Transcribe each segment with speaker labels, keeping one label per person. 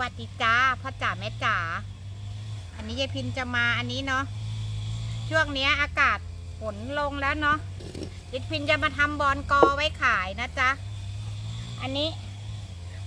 Speaker 1: วัสดีจ้าพ่อจ๋าแม่จ๋าอันนี้ยายพินจะมาอันนี้เนาะช่วงนี้อากาศฝนลงแล้วเนาะยายพินจะมาทำบอลกอไว้ขายนะจ๊ะอันนี้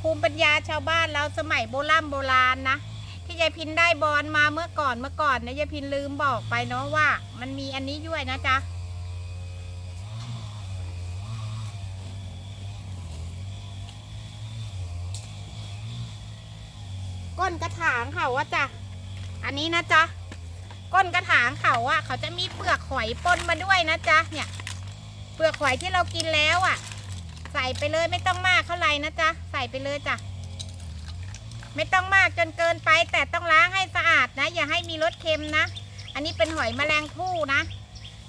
Speaker 1: ภูมิปัญญาชาวบ้านเราสมัยโบราณโบราณนะที่ยายพินได้บอลมาเมื่อก่อนเมื่อก่อนนะยายพินลืมบอกไปเนาะว่า มันมีอันนี้ด้วยนะจ๊ะ ก้นกระถางเขาอะจ้ะอันนี้นะจ๊ะก้นกระถางเขาอะเขาจะมีเปลือกหอยปนมาด้วยนะจ๊ะเนี่ยเปลือกหอยที่เรากินแล้วอะใส่ไปเลยไม่ต้องมากเท่าไหร่นะจ๊ะใส่ไปเลยจ้ะไม่ต้องมากจนเกินไป แต่ต้องล้างให้สะอาดนะ อย่าให้มีรสเค็มนะ อันนี้เป็นหอยแมลงภู่นะ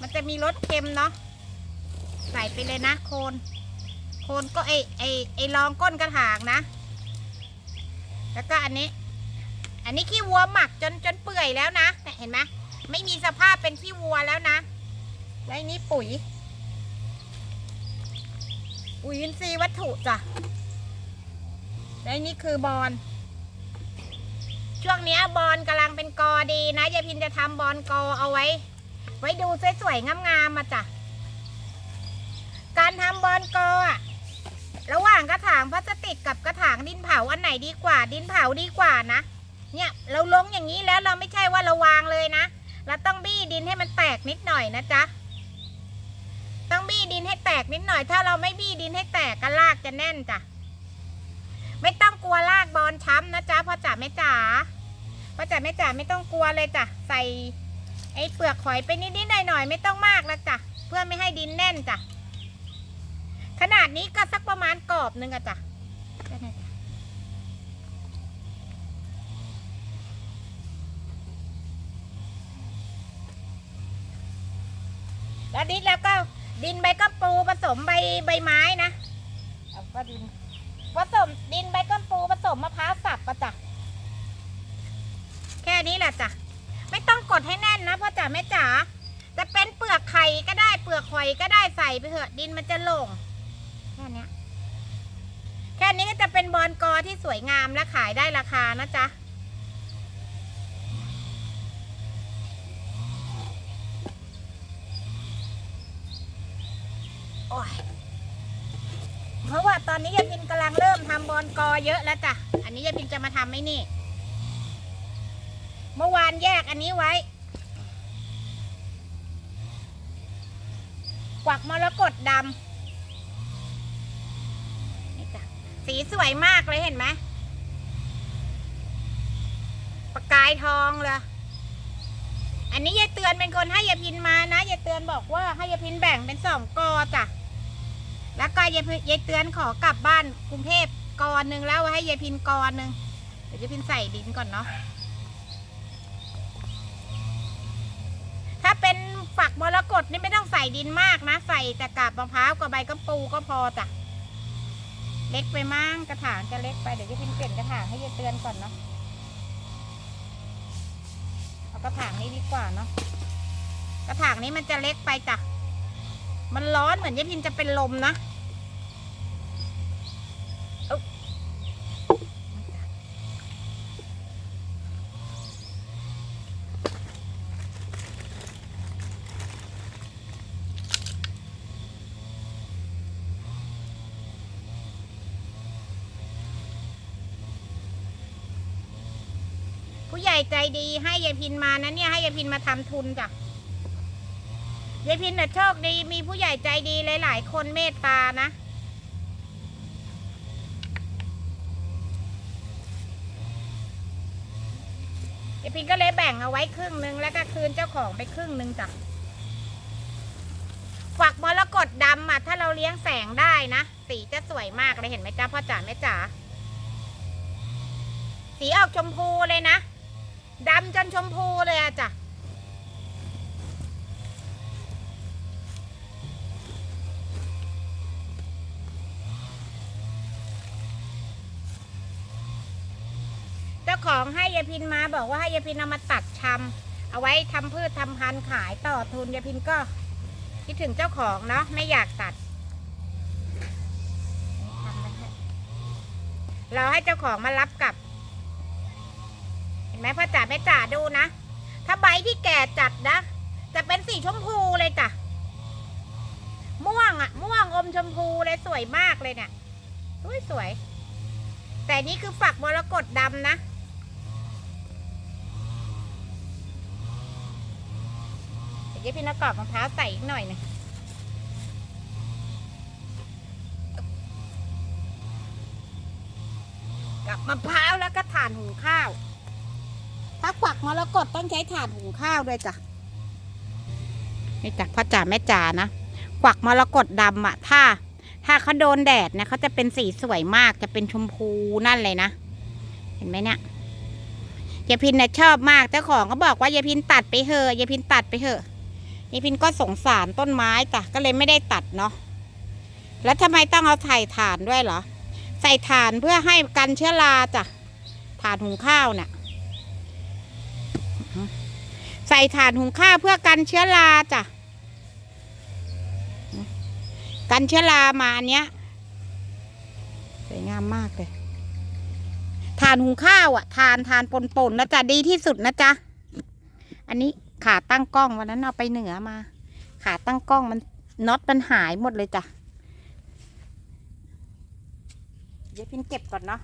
Speaker 1: มันจะมีรสเค็มเนาะใส่ไปเลยนะโคน โคนก็ไอไอไอรองก้นกระถางนะ แล้วก็อันนี้ อันนี้ขี้วัวหมักจนจนเปื่อยแล้วนะเนี่ยเห็นไหมไม่มีสภาพเป็นขี้วัวแล้วนะแล้วนี้ปุ๋ยปุ๋ยอินทรีย์วัตถุจ้ะแล้วนี้คือบอลช่วงนี้บอลกำลังเป็นกอดีนะยายพินจะทำบอลกอเอาไว้ ไว้ดูสวยๆงามๆมาจ้ะการทำบอลกออะระหว่างกระถางพลาสติกกับกระถางดินเผาอันไหนดีกว่า ดินเผาดีกว่านะ เนี่ยเราลงอย่างนี้แล้วเราไม่ใช่ว่าเราวางเลยนะ เราต้องบี้ดินให้มันแตกนิดหน่อยนะจ๊ะ ต้องบี้ดินให้แตกนิดหน่อย ถ้าเราไม่บี้ดินให้แตกก็รากจะแน่นจ้ะ ไม่ต้องกลัวรากบอลช้ำนะจ๊ะพ่อจ๋าแม่จ๋าพ่อจ๋าแม่จ๋าไม่ต้องกลัวเลยจ้ะ ใส่ไอ้เปลือกหอยไปนิดๆหน่อยๆไม่ต้องมากแล้วจ้ะเพื่อไม่ให้ดินแน่นจ้ะ ขนาดนี้ก็สักประมาณกรอบนึงอะจ้ะแค่นั้นจ้ะ แล้วดินแล้วก็ดินใบก้ามปูผสมใบใบไม้นะเอาก็ดินผสมดินใบก้ามปูผสมมะพร้าวสับปะจ้ะแค่นี้แหละจ้ะไม่ต้องกดให้แน่นนะพ่อจ๋าแม่จ๋าจะเป็นเปลือกไข่ก็ได้เปลือกหอยก็ได้ใส่ไปเถอะดินมันจะลงแค่นี้แค่นี้ก็จะเป็นบอลกอที่สวยงามและขายได้ราคานะจ๊ะ โอ้ยเพราะว่าตอนนี้ยายพินกำลังเริ่มทำบอลกอเยอะแล้วจ้ะ อันนี้ยายพินจะมาทำไหมนี่ เมื่อวานแยกอันนี้ไว้ กวักมรกตดำนี่จ้ะ สีสวยมากเลยเห็นไหมประกายทองเลยอันนี้ยายเตือนเป็นคนให้ยายพินมานะยายเตือนบอกว่าให้ยายพินแบ่งเป็นสองกอจ้ะ แล้วก็ยายยายเตือนขอกลับบ้านกรุงเทพกอหนึ่งแล้วให้ยายพินกอหนึ่งเดี๋ยวยายพินใส่ดินก่อนเนาะถ้าเป็นฝักมรกตนี่ไม่ต้องใส่ดินมากนะ ใส่แต่กาบมะพร้าวกับใบกระปูก็พอจ้ะเล็กไปมั่งกระถางจะเล็กไปเดี๋ยวยายพินเปลี่ยนกระถางให้ยายเตือนก่อนเนาะเอากระถางนี้ดีกว่าเนาะกระถางนี้มันจะเล็กไปจ้ะมันร้อนเหมือนยายพินจะเป็นลมนะ ผู้ใหญ่ใจดีให้ยายพินมานะเนี่ยให้ยายพินมาทำทุนจ้ะยายพินน่ะโชคดีมีผู้ใหญ่ใจดีหลายๆคนเมตตานะยายพินก็เลยแบ่งเอาไว้ครึ่งนึงแล้วก็คืนเจ้าของไปครึ่งนึงจ้ะฝักมรกตดำอะถ้าเราเลี้ยงแสงได้นะสีจะสวยมากเลยเห็นไหมจ้าพ่อจ๋าแม่จ๋าสีออกชมพูเลยนะ ดำจนชมพูเลยอะจ้ะเจ้าของให้ยายพินมาบอกว่าให้ยายพินเอามาตัดชำเอาไว้ทำพืชทำพันธุ์ขายต่อทุนยายพินก็คิดถึงเจ้าของเนาะไม่อยากตัดทำไปเถอะเราให้เจ้าของมารับกลับ แม่พ่อจ๋าแม่จ๋าดูนะ ถ้าใบที่แก่จัดนะ จะเป็นสีชมพูเลยจ้ะ ม่วงอะม่วงอมชมพูเลยสวยมากเลยเนี่ย สวยสวย แต่นี่คือฝักมรกตดำนะเดี๋ยวพี่นกกรอบมะพร้าวใส่อีกหน่อยหนึงกับมะพร้าวแล้วก็ถ่านหุงข้าว ถ้าฝักมรกตต้องใช้ถ่านหุงข้าวด้วยจ้ะนี่จ้ะพ่อจ๋าแม่จ๋านะกวักมรกตดำอะถ้า ถ้าเขาโดนแดดนี่ยเขาจะเป็นสีสวยมากจะเป็นชมพูนั่นเลยนะ เห็นไหมเนี่ยยายพินเนี่ยชอบมากเจ้าของก็บอกว่ายายพินตัดไปเถอะยายพินตัดไปเถอะยายพินก็สงสารต้นไม้จ้ะก็เลยไม่ได้ตัดเนาะแล้วทำไมต้องเอาใส่ถ่านด้วยเหรอ ใส่ถ่านเพื่อให้กันเชื้อราจ้ะถ่านหุงข้าวเนี่ย ใส่ถ่านหุงข้าวเพื่อกันเชื้อราจ้ะกันเชื้อรามาอันเนี้ยสวยงามมากเลยทานหุงข้าวอะทานทานปนปนนะจ๊ะดีที่สุดนะจ๊ะอันนี้ขาตั้งกล้องวันนั้นเอาไปเหนือมา ขาตั้งกล้องมันน็อตมันหายหมดเลยจ้ะเดี๋ยวพินเก็บก่อนเนาะ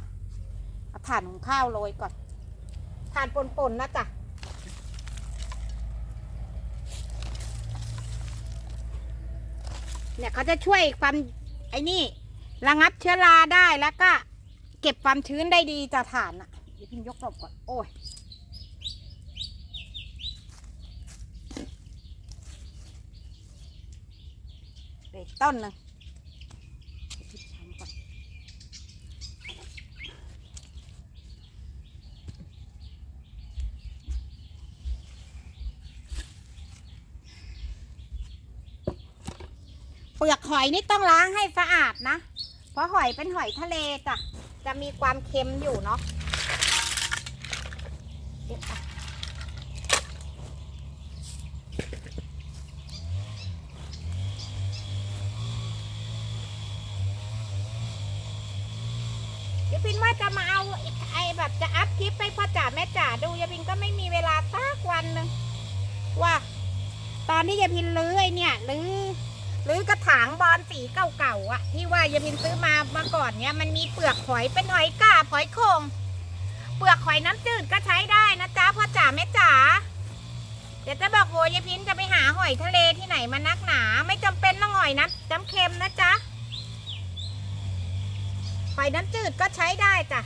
Speaker 1: เอาถ่านหุงข้าวโรยก่อนถ่านปนๆนะจ๊ะ เนี่ยเขาจะช่วยความไอ้นี่ระงับเชื้อราได้แล้วก็ เก็บความชื้นได้ดีจากฐานอะเดี๋ยวพิมยกหลบก่อนโอ้ยเด็กต้นหนึ่งเดี๋ยวพิมทำก่อนเป ลือกหอยนี่ต้องล้างให้สะอาดนะ เพราะหอยเป็นหอยทะเลจ้ะ จะมีความเค็มอยู่เนาะเดี๋ยวพินว่าจะมาเอาไอ้แบบจะอัพคลิปให้พ่อจ๋าแม่จ๋าดูยายพินก็ไม่มีเวลาสักวันหนึ่งว่า ตอนที่ยายพินลื้อไอเนี่ยลื้อ หรือกระถางบอลสีเก่าๆอะ ที่ว่ายายพินซื้อมาเมาก่อนเนี่ยมันมีเปลือกหอยเป็นหอยกาบหอยโคงเปลือกหอยน้ำจืดก็ใช้ได้นะจ๊ะพ่อจ๋าแม่จ๋าเดี๋ยวจะบอกโวยายพินจะไปหาหอยทะเลที่ไหนมานักหนา ไม่จำเป็นต้องหอยน้ำน้ำเค็มนะจ๊ะหอยน้ำจืดก็ใช้ได้จ้ะ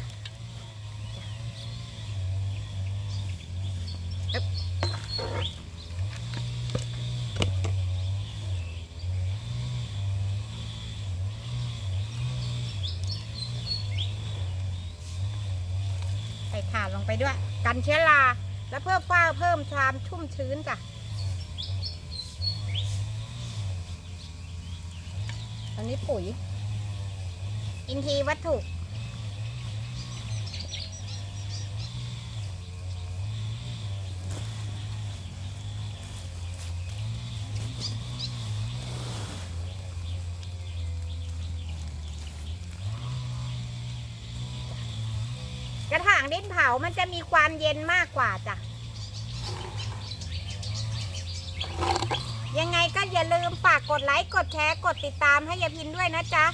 Speaker 1: ใส่ถ่านลงไปด้วย กันเชื้อรา แล้วเพิ่มฟ้าเพิ่มความชุ่มชื้นจ้ะอันนี้ปุ๋ย อินทรีย์วัตถุ กระถางดินเผามันจะมีความเย็นมากกว่าจ้ะ ยังไงก็อย่าลืมฝากกดไลค์กดแชร์กดติดตามให้ยายพินด้วยนะจ๊ะ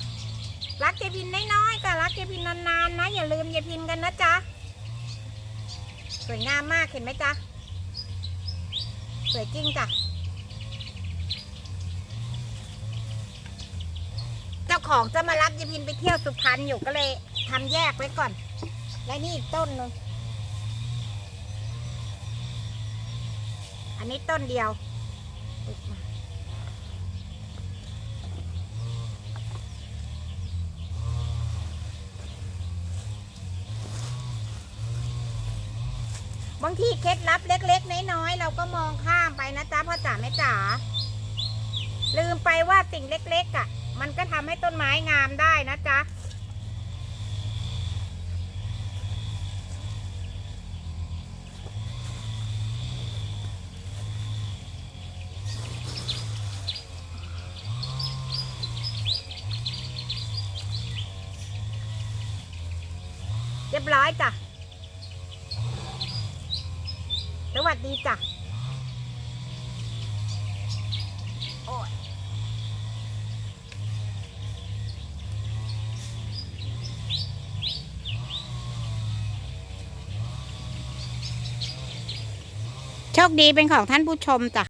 Speaker 1: รักยายพินน้อยๆก็รักยายพินนานๆนะ อย่าลืมยายพินกันนะจ๊ะ สวยงามมากเห็นไหมจ๊ะ สวยจริงจ้ะเจ้าของจะมารับยายพินไปเที่ยวสุพรรณอยู่ก็เลยทำแยกไว้ก่อน และนี่อีกต้นหนึ่งอันนี้ต้นเดียวบางทีเคล็ดลับเล็ก ๆ น้อยๆเราก็มองข้ามไปนะจ๊ะพ่อจ๋าแม่จ๋าลืมไปว่าสิ่งเล็ก ๆอะ มันก็ทำให้ต้นไม้งามได้นะจ๊ะ บร้อยจ้ะ สวัสดีจ้ะ โอ้ยโชคดีเป็นของท่านผู้ชมจ้ะ